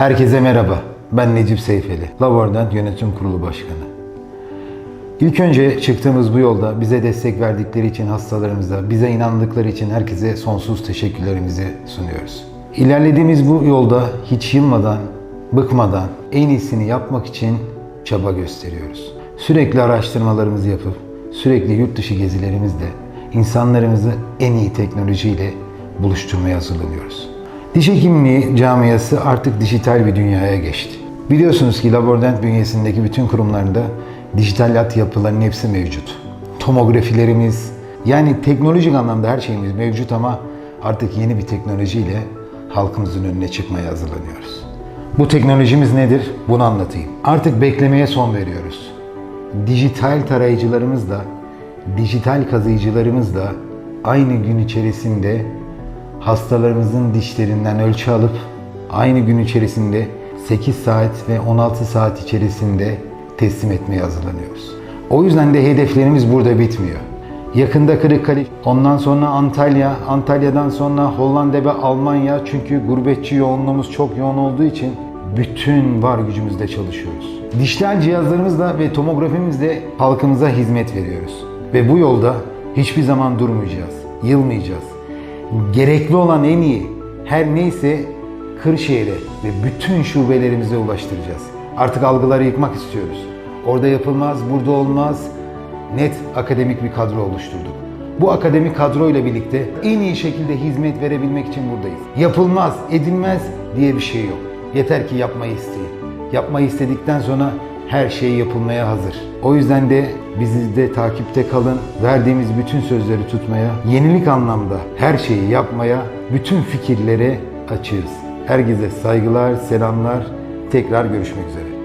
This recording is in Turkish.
Herkese merhaba. Ben Necip Seyfeli, Labordent Yönetim Kurulu Başkanı. İlk önce çıktığımız bu yolda bize destek verdikleri için hastalarımıza, bize inandıkları için herkese sonsuz teşekkürlerimizi sunuyoruz. İlerlediğimiz bu yolda hiç yılmadan, bıkmadan en iyisini yapmak için çaba gösteriyoruz. Sürekli araştırmalarımızı yapıp, sürekli yurt dışı gezilerimizde insanlarımızı en iyi teknolojiyle buluşturmaya hazırlanıyoruz. Diş hekimliği camiası artık dijital bir dünyaya geçti. Biliyorsunuz ki Labordent bünyesindeki bütün kurumlarında dijital yapıların hepsi mevcut. Tomografilerimiz, yani teknolojik anlamda her şeyimiz mevcut ama artık yeni bir teknolojiyle halkımızın önüne çıkmaya hazırlanıyoruz. Bu teknolojimiz nedir? Bunu anlatayım. Artık beklemeye son veriyoruz. Dijital tarayıcılarımız da, dijital kazıyıcılarımız da aynı gün içerisinde hastalarımızın dişlerinden ölçü alıp aynı gün içerisinde 8 saat ve 16 saat içerisinde teslim etmeye hazırlanıyoruz. O yüzden de hedeflerimiz burada bitmiyor. Yakında Kırıkkale, ondan sonra Antalya, Antalya'dan sonra Hollanda ve Almanya çünkü gurbetçi yoğunluğumuz çok yoğun olduğu için bütün var gücümüzle çalışıyoruz. Dijital cihazlarımızla ve tomografimizle halkımıza hizmet veriyoruz. Ve bu yolda hiçbir zaman durmayacağız, yılmayacağız gerekli olan en iyi her neyse Kırşehir'e ve bütün şubelerimize ulaştıracağız. Artık algıları yıkmak istiyoruz. Orada yapılmaz, burada olmaz. Net akademik bir kadro oluşturduk. Bu akademik kadroyla birlikte en iyi şekilde hizmet verebilmek için buradayız. Yapılmaz, edilmez diye bir şey yok. Yeter ki yapmayı isteyin. Yapmayı istedikten sonra her şey yapılmaya hazır. O yüzden de bizi de takipte kalın. Verdiğimiz bütün sözleri tutmaya, yenilik anlamda her şeyi yapmaya, bütün fikirlere açığız. Herkese saygılar, selamlar. Tekrar görüşmek üzere.